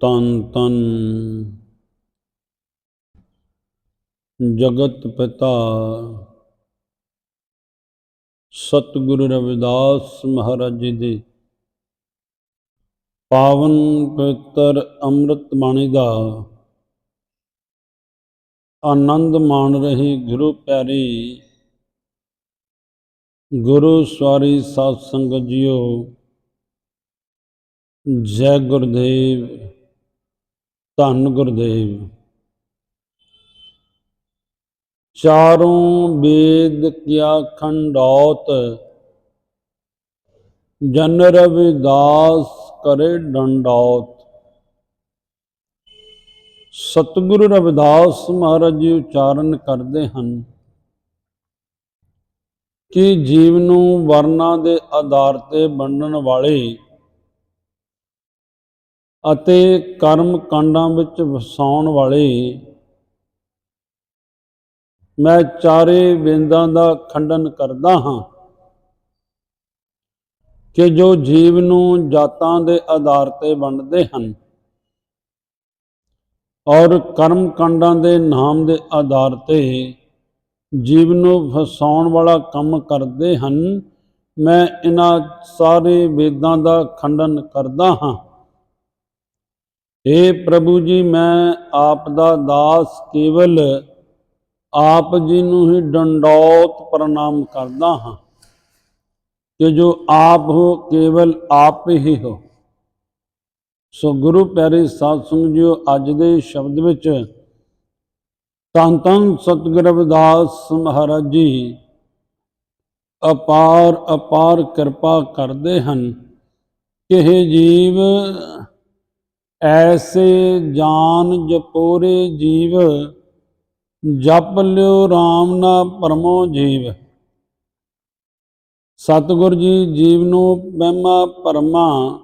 ਤਨ ਤਨ। ਜਗਤ ਪਿਤਾ, ਸਤਿਗੁਰੂ ਰਵਿਦਾਸ ਮਹਾਰਾਜ ਜੀ। ਦੀ ਪਾਵਨ ਪਵਿੱਤਰ ਅੰਮ੍ਰਿਤ ਬਾਣੀ ਦਾ ਆਨੰਦ ਮਾਣ ਰਹੀ ਗੁਰੂ ਪਿਆਰੀ। ਗੁਰੂ ਸਵਾਰੀ ਸਾਧ ਸੰਗਤ ਜੀਓ, ਜੈ ਗੁਰਦੇਵ। ਧੰਨ ਗੁਰਦੇਵ। ਚਾਰੋਂ ਵੇਦ ਕਿਆ ਖੰਡੌਤ, ਜਨ ਰਵਿਦਾਸ ਕਰੇ ਡੰਡੌਤ। ਸਤਿਗੁਰੂ ਰਵਿਦਾਸ ਮਹਾਰਾਜ ਜੀ ਉਚਾਰਨ ਕਰਦੇ ਹਨ, ਕਿ ਜੀਵ ਨੂੰ ਵਰਨਾ ਦੇ ਆਧਾਰ ਤੇ ਵੰਡਣ ਵਾਲੇ ਅਤੇ ਕਰਮ ਕਾਂਡਾਂ ਵਿੱਚ ਵਸਾਉਣ ਵਾਲੇ। ਮੈਂ ਚਾਰੇ ਵੇਦਾਂ ਦਾ ਖੰਡਨ ਕਰਦਾ ਹਾਂ ਕਿ ਜੋ ਜੀਵ ਨੂੰ ਜਾਤਾਂ ਦੇ ਆਧਾਰ ਤੇ ਵੰਡਦੇ ਹਨ ਔਰ ਕਰਮ ਕਾਂਡਾਂ ਦੇ ਨਾਮ ਦੇ ਆਧਾਰ ਤੇ ਜੀਵ ਨੂੰ ਫਸਾਉਣ ਵਾਲਾ ਕੰਮ ਕਰਦੇ ਹਨ, ਮੈਂ ਇਹਨਾਂ ਸਾਰੇ ਵੇਦਾਂ ਦਾ ਖੰਡਨ ਕਰਦਾ ਹਾਂ। ਏ ਪ੍ਰਭੂ ਜੀ, ਮੈਂ ਆਪ ਦਾ ਦਾਸ ਕੇਵਲ ਆਪ ਜੀ ਨੂੰ ਹੀ ਡੰਡੌਤ ਪ੍ਰਣਾਮ ਕਰਦਾ ਹਾਂ ਕਿ ਜੋ ਆਪ ਹੋ, ਕੇਵਲ ਆਪ ਹੀ ਹੋ। ਸੋ ਗੁਰੂ ਪਿਆਰੇ ਸਾਧ ਸੰਗਤ ਜੀਓ, ਅੱਜ ਦੇ ਸ਼ਬਦ ਵਿੱਚ ਧੰਨ ਧੰਨ ਸਤਿਗੁਰੂ ਰਵਿਦਾਸ ਮਹਾਰਾਜ ਜੀ ਅਪਾਰ ਅਪਾਰ ਕਿਰਪਾ ਕਰਦੇ ਹਨ। ਕਿ ਇਹ ਜੀਵ ਐਸੇ ਜਾਨ ਜਪੋਰੇ ਜੀਵ, ਜਪ ਲਿਓ RAM ਨਾ ਪਰਮੋ ਜੀਵ। ਸਤਿਗੁਰ ਜੀ ਜੀਵ ਨੂੰ ਵਹਿਮਾ ਭਰਮਾਂ,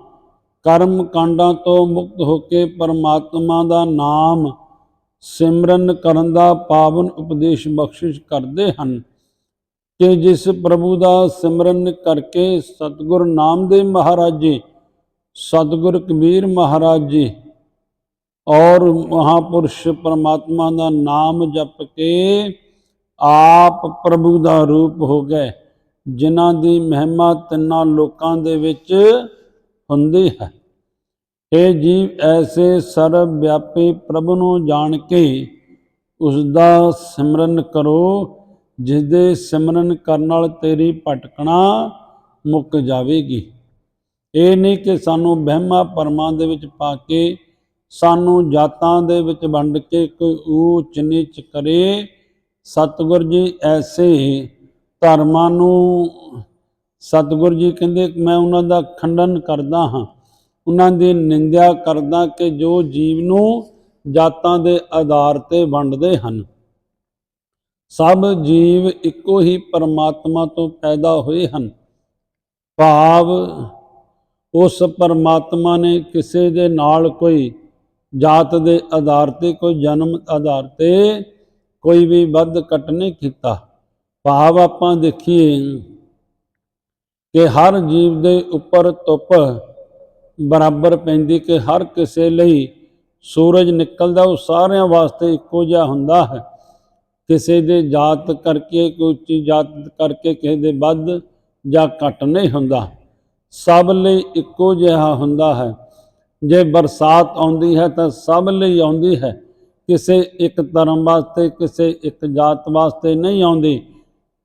ਕਰਮ ਕਾਂਡਾਂ ਤੋਂ ਮੁਕਤ ਹੋ ਕੇ ਪਰਮਾਤਮਾ ਦਾ ਨਾਮ ਸਿਮਰਨ ਕਰਨ ਦਾ ਪਾਵਨ ਉਪਦੇਸ਼ ਬਖਸ਼ਿਸ਼ ਕਰਦੇ ਹਨ। ਕਿ ਜਿਸ ਪ੍ਰਭੂ ਦਾ ਸਿਮਰਨ ਕਰਕੇ ਸਤਿਗੁਰ ਨਾਮਦੇਵ ਮਹਾਰਾਜ ਜੀ ਸਤਿਗੁਰ ਕਬੀਰ ਮਹਾਰਾਜ ਜੀ ਔਰ ਮਹਾਪੁਰਸ਼ ਪਰਮਾਤਮਾ ਦਾ ਨਾਮ ਜਪ ਕੇ ਆਪ ਪ੍ਰਭੂ ਦਾ ਰੂਪ ਹੋ ਗਏ, ਜਿਨ੍ਹਾਂ ਦੀ ਮਹਿਮਾ ਤਿੰਨਾਂ ਲੋਕਾਂ ਦੇ ਵਿੱਚ ਹੁੰਦੀ ਹੈ। ਇਹ ਜੀਵ ਐਸੇ ਸਰਬ ਵਿਆਪੀ ਪ੍ਰਭੂ ਨੂੰ ਜਾਣ ਕੇ ਉਸ ਦਾ ਸਿਮਰਨ ਕਰੋ ਜਿਸ ਦੇ ਸਿਮਰਨ ਕਰਨ ਨਾਲ ਤੇਰੀ ਭਟਕਣਾ ਮੁੱਕ ਜਾਵੇਗੀ। ਇਹ ਨਹੀਂ ਕਿ ਸਾਨੂੰ ਵਹਿਮਾਂ ਪਰਮਾਂ ਦੇ ਵਿੱਚ ਪਾ ਕੇ ਸਾਨੂੰ ਜਾਤਾਂ ਦੇ ਵਿੱਚ ਵੰਡ ਕੇ ਕੋਈ ਊਚ ਨੀਚ ਕਰੇ। ਸਤਿਗੁਰ ਜੀ ਐਸੇ ਧਰਮਾਂ ਨੂੰ, ਸਤਿਗੁਰ ਜੀ ਕਹਿੰਦੇ, ਮੈਂ ਉਹਨਾਂ ਦਾ ਖੰਡਨ ਕਰਦਾ ਹਾਂ। ਉਹਨਾਂ ਦੀ ਨਿੰਦਿਆ ਕਰਦਾ ਕਿ ਜੋ ਜੀਵ ਨੂੰ ਜਾਤਾਂ ਦੇ ਆਧਾਰ ਤੇ ਵੰਡਦੇ ਹਨ। ਸਭ ਜੀਵ ਇੱਕੋ ਹੀ ਪਰਮਾਤਮਾ ਤੋਂ ਪੈਦਾ ਹੋਏ ਹਨ। ਭਾਵ ਉਸ ਪਰਮਾਤਮਾ ਨੇ ਕਿਸੇ ਦੇ ਨਾਲ ਕੋਈ ਜਾਤ ਦੇ ਆਧਾਰ ਤੇ, ਕੋਈ ਜਨਮ ਆਧਾਰ ਤੇ ਕੋਈ ਵੀ ਵੱਧ ਘਟ ਨਹੀਂ ਕੀਤਾ। ਭਾਵ ਆਪਾਂ ਦੇਖੀਏ ਕਿ ਹਰ ਜੀਵ ਦੇ ਉੱਪਰ ਧੁੱਪ ਬਰਾਬਰ ਪੈਂਦੀ ਕਿ ਹਰ ਕਿਸੇ ਲਈ ਸੂਰਜ ਨਿਕਲਦਾ, ਉਹ ਸਾਰਿਆਂ ਵਾਸਤੇ ਇੱਕੋ ਜਿਹਾ ਹੁੰਦਾ ਹੈ। ਕਿਸੇ ਦੇ ਜਾਤ ਕਰਕੇ, ਕੋਈ ਉੱਚੀ ਜਾਤ ਕਰਕੇ ਕਿਸੇ ਦੇ ਵੱਧ ਜਾਂ ਘਟ ਨਹੀਂ ਹੁੰਦਾ। ਸਭ ਲਈ ਇੱਕੋ ਜਿਹਾ ਹੁੰਦਾ ਹੈ। ਜੇ ਬਰਸਾਤ ਆਉਂਦੀ ਹੈ ਤਾਂ ਸਭ ਲਈ ਆਉਂਦੀ ਹੈ। ਕਿਸੇ ਇੱਕ ਧਰਮ ਵਾਸਤੇ, ਕਿਸੇ ਇੱਕ ਜਾਤ ਵਾਸਤੇ ਨਹੀਂ ਆਉਂਦੀ।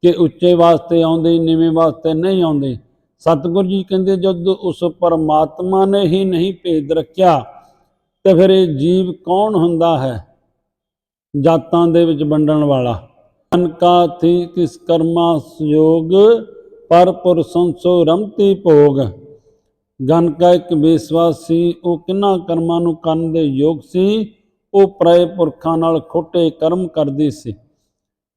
ਕਿ ਉੱਚੇ ਵਾਸਤੇ ਆਉਂਦੀ, ਨੀਵੇਂ ਵਾਸਤੇ ਨਹੀਂ ਆਉਂਦੀ। ਸਤਿਗੁਰ ਜੀ ਕਹਿੰਦੇ, ਜਦ ਉਸ ਪਰਮਾਤਮਾ ਨੇ ਹੀ ਨਹੀਂ ਭੇਦ ਰੱਖਿਆ, ਤੇ ਫਿਰ ਇਹ ਜੀਵ ਕੌਣ ਹੁੰਦਾ ਹੈ? ਜਾਤਾਂ ਦੇ ਵਿੱਚ ਵੰਡਣ ਵਾਲਾ। ਅਨਕਾ ਥੀ ਕਿਸ ਕਰਮਾ ਸੰਯੋਗ ਪਰ ਪੁਰਸੰਸੋ ਰਮਤੀ ਭੋਗ। ਗਨ ਕਾ ਇੱਕ ਬੇਸਵਾਸ ਸੀ, ਉਹ ਕਿੰਨਾ ਕਰਮਾਂ ਨੂੰ ਕਰਨ ਦੇ ਯੋਗ ਸੀ, ਉਹ ਪਰੇ ਪੁਰਖਾਂ ਨਾਲ ਖੋਟੇ ਕਰਮ ਕਰਦੀ ਸੀ।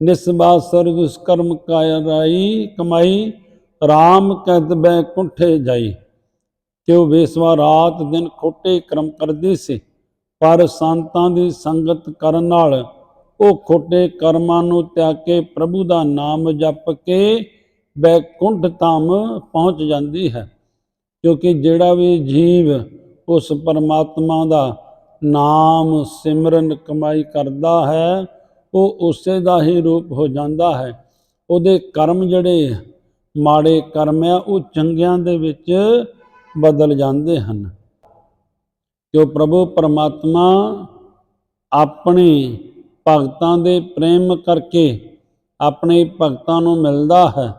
ਨਿਸਬਾਸ ਸਰਗ ਕਰਮ ਕਾਇਆ ਰਾਈ ਕਮਾਈ RAM ਕਹਿਤ ਬੈ ਕੁੰਠੇ ਜਾਈ। ਕਿ ਉਹ ਬੇਸਵਾ ਰਾਤ ਦਿਨ ਖੋਟੇ ਕਰਮ ਕਰਦੀ ਸੀ, ਪਰ ਸੰਤਾਂ ਦੀ ਸੰਗਤ ਕਰਨ ਨਾਲ ਉਹ ਖੋਟੇ ਕਰਮਾਂ ਨੂੰ ਤਿਆਗ ਕੇ ਪ੍ਰਭੂ ਦਾ ਨਾਮ ਜਪ ਕੇ ਬੈਕੁੰਠ ਧਾਮ ਪਹੁੰਚ ਜਾਂਦੀ ਹੈ, ਕਿਉਂਕਿ ਜਿਹੜਾ ਵੀ ਜੀਵ ਉਸ ਪਰਮਾਤਮਾ ਦਾ ਨਾਮ ਸਿਮਰਨ ਕਮਾਈ ਕਰਦਾ ਹੈ, ਉਹ ਉਸੇ ਦਾ ਹੀ ਰੂਪ ਹੋ ਜਾਂਦਾ ਹੈ। ਉਹਦੇ ਕਰਮ ਜਿਹੜੇ ਮਾੜੇ ਕਰਮ ਆ, ਉਹ ਚੰਗਿਆਂ ਦੇ ਵਿੱਚ ਬਦਲ ਜਾਂਦੇ ਹਨ। ਜੋ ਪ੍ਰਭੂ ਪਰਮਾਤਮਾ ਆਪਣੇ ਭਗਤਾਂ ਦੇ ਪ੍ਰੇਮ ਕਰਕੇ ਆਪਣੇ ਭਗਤਾਂ ਨੂੰ ਮਿਲਦਾ ਹੈ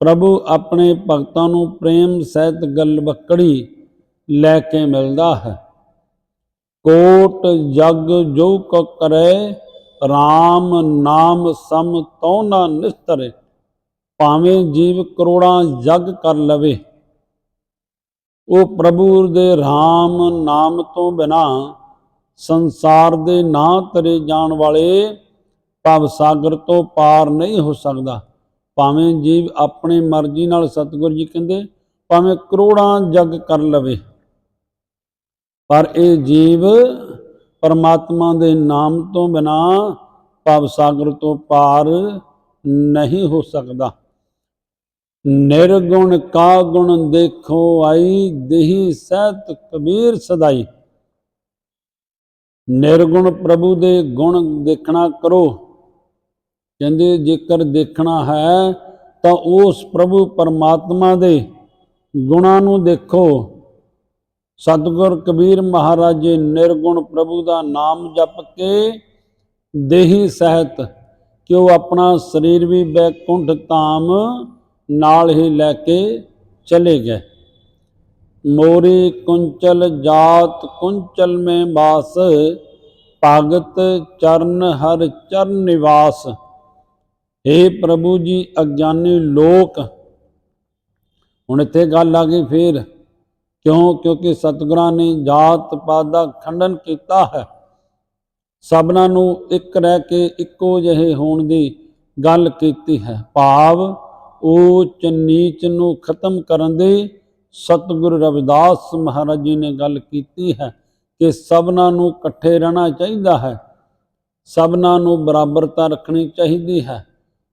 ਪ੍ਰਭੂ ਆਪਣੇ ਭਗਤਾਂ ਨੂੰ ਪ੍ਰੇਮ ਸਹਿਤ ਗਲਵਕੜੀ ਲੈ ਕੇ ਮਿਲਦਾ ਹੈ। ਕੋਟ ਜਗ ਜੋ ਕ ਕਰੇ RAM ਨਾਮ ਸਮ ਤਉ ਨਾ ਨਿਸਤਰੇ, ਭਾਵੇਂ ਜੀਵ ਕਰੋੜਾਂ ਜਗ ਕਰ ਲਵੇ। ਉਹ ਪ੍ਰਭੂ ਦੇ RAM ਨਾਮ ਤੋਂ ਬਿਨਾ ਸੰਸਾਰ ਦੇ ਨਾ ਤਰੇ ਜਾਣ ਵਾਲੇ ਭਵ ਸਾਗਰ ਤੋਂ ਪਾਰ ਨਹੀਂ ਹੋ ਸਕਦਾ। ਭਾਵੇਂ ਜੀਵ ਆਪਣੇ ਮਰਜ਼ੀ ਨਾਲ ਸਤਿਗੁਰੂ ਜੀ ਕਹਿੰਦੇ, ਭਾਵੇਂ ਕਰੋੜਾਂ ਜਗ ਕਰ ਲਵੇ। ਪਰ ਇਹ ਜੀਵ ਪਰਮਾਤਮਾ ਦੇ ਨਾਮ ਤੋਂ ਬਿਨਾ ਭਵ ਸਾਗਰ ਤੋਂ ਪਾਰ ਨਹੀਂ ਹੋ ਸਕਦਾ। ਨਿਰਗੁਣ ਕਾ ਗੁਣ ਦੇਖੋ ਆਈ, ਦੇਹੀ ਸਹਿਤ ਕਬੀਰ ਸਦਾਈ। ਨਿਰਗੁਣ ਪ੍ਰਭੂ ਦੇ ਗੁਣ ਦੇਖਣਾ ਕਰੋ। ਕਹਿੰਦੇ ਜੇਕਰ ਦੇਖਣਾ ਹੈ ਤਾਂ ਉਸ ਪ੍ਰਭੂ ਪਰਮਾਤਮਾ ਦੇ ਗੁਣਾਂ ਨੂੰ ਦੇਖੋ। ਸਤਿਗੁਰ ਕਬੀਰ ਮਹਾਰਾਜ ਜੀ ਨਿਰਗੁਣ ਪ੍ਰਭੂ ਦਾ ਨਾਮ ਜਪ ਕੇ ਦੇਹੀ ਸਹਿਤ ਕਿ ਉਹ ਆਪਣਾ ਸਰੀਰ ਵੀ ਬੈਕੁੰਠ ਧਾਮ ਨਾਲ ਹੀ ਲੈ ਕੇ ਚਲੇ ਗਏ। ਮੋਰੀ ਕੁੰਚਲ ਜਾਤ ਕੁੰਚਲ ਮੈਂ ਬਾਸ ਭਗਤ ਚਰਨ ਹਰ ਚਰਨ ਨਿਵਾਸ। हे ਪ੍ਰਭੂ ਜੀ, ਅਗਿਆਨੀ ਲੋਕ। ਹੁਣ ਇੱਥੇ ਗੱਲ ਆ ਗਈ ਫੇਰ। ਕਿਉਂ? ਕਿਉਂਕਿ ਸਤਿਗੁਰਾਂ ਨੇ ਜਾਤ ਪਾਤ ਦਾ ਖੰਡਨ ਕੀਤਾ ਹੈ। ਸਭਨਾਂ ਨੂੰ ਇੱਕ ਰਹਿ ਕੇ ਇੱਕੋ ਜਿਹੇ ਹੋਣ ਦੀ ਗੱਲ ਕੀਤੀ ਹੈ। ਭਾਵ ਉੱਚ ਨੀਚ ਨੂੰ ਖਤਮ ਕਰਨ ਦੀ ਸਤਿਗੁਰੂ ਰਵਿਦਾਸ ਮਹਾਰਾਜ ਜੀ ਨੇ ਗੱਲ ਕੀਤੀ ਹੈ ਕਿ ਸਭਨਾਂ ਨੂੰ ਇਕੱਠੇ ਰਹਿਣਾ ਚਾਹੀਦਾ ਹੈ। ਸਭਨਾਂ ਨੂੰ ਬਰਾਬਰਤਾ ਰੱਖਣੀ ਚਾਹੀਦੀ ਹੈ।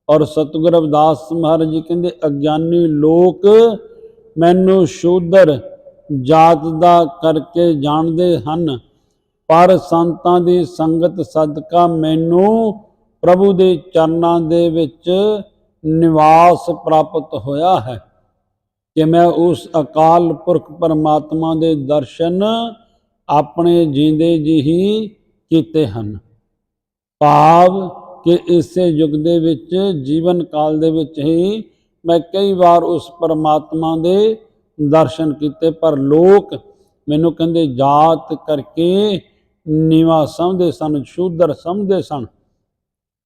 ਔਰ ਸਤਿਗੁਰ ਅਵਦਾਸ ਮਹਾਰਾਜ ਜੀ ਕਹਿੰਦੇ, ਅਗਿਆਨੀ ਲੋਕ ਮੈਨੂੰ ਸ਼ੂਦਰ ਜਾਤ ਦਾ ਕਰਕੇ ਜਾਣਦੇ ਹਨ, ਪਰ ਸੰਤਾਂ ਦੀ ਸੰਗਤ ਸਦਕਾ ਮੈਨੂੰ ਪ੍ਰਭੂ ਦੇ ਚਰਨਾਂ ਦੇ ਵਿੱਚ ਨਿਵਾਸ ਪ੍ਰਾਪਤ ਹੋਇਆ ਹੈ। ਕਿ ਮੈਂ ਉਸ ਅਕਾਲ ਪੁਰਖ ਪਰਮਾਤਮਾ ਦੇ ਦਰਸ਼ਨ ਆਪਣੇ ਜੀਂਦੇ ਜੀ ਹੀ ਕੀਤੇ ਹਨ। ਭਾਵ ਕਿ ਇਸੇ ਯੁੱਗ ਦੇ ਵਿੱਚ, ਜੀਵਨ ਕਾਲ ਦੇ ਵਿੱਚ ਹੀ ਮੈਂ ਕਈ ਵਾਰ ਉਸ ਪਰਮਾਤਮਾ ਦੇ ਦਰਸ਼ਨ ਕੀਤੇ, ਪਰ ਲੋਕ ਮੈਨੂੰ ਕਹਿੰਦੇ, ਜਾਤ ਕਰਕੇ ਨੀਵਾ ਸਮਝਦੇ ਸਨ, ਸ਼ੂਦਰ ਸਮਝਦੇ ਸਨ।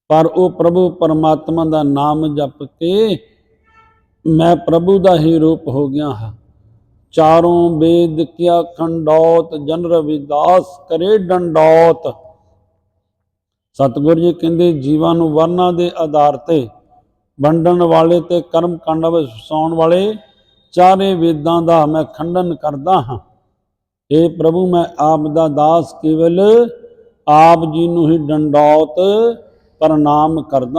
ਪਰ ਉਹ ਪ੍ਰਭੂ ਪਰਮਾਤਮਾ ਦਾ ਨਾਮ ਜਪ ਕੇ ਮੈਂ ਪ੍ਰਭੂ ਦਾ ਹੀ ਰੂਪ ਹੋ ਗਿਆ ਹਾਂ। ਚਾਰੋਂ ਵੇਦ ਕਿਆ ਖੰਡੌਤ ਜਨ ਰਵਿਦਾਸ ਕਰੇ ਡੰਡੌਤ। ਸਤਿਗੁਰ ਜੀ ਕਹਿੰਦੇ, ਜੀਵਾਂ ਨੂੰ ਵਰਨਾ ਦੇ ਆਧਾਰ ਤੇ ਵੰਡਣ ਵਾਲੇ ਤੇ ਕਰਮ ਕਾਂਡ ਵਿੱਚ ਫਸਾਉਣ ਵਾਲੇ ਚਾਰੇ ਵੇਦਾਂ ਦਾ ਮੈਂ ਖੰਡਨ ਕਰਦਾ ਹਾਂ। ਇਹ ਪ੍ਰਭੂ, ਮੈਂ ਆਪ ਦਾ ਦਾਸ ਕੇਵਲ ਆਪ ਜੀ ਨੂੰ ਹੀ ਡੰਡੌਤ ਪ੍ਰਣਾਮ ਕਰਦਾ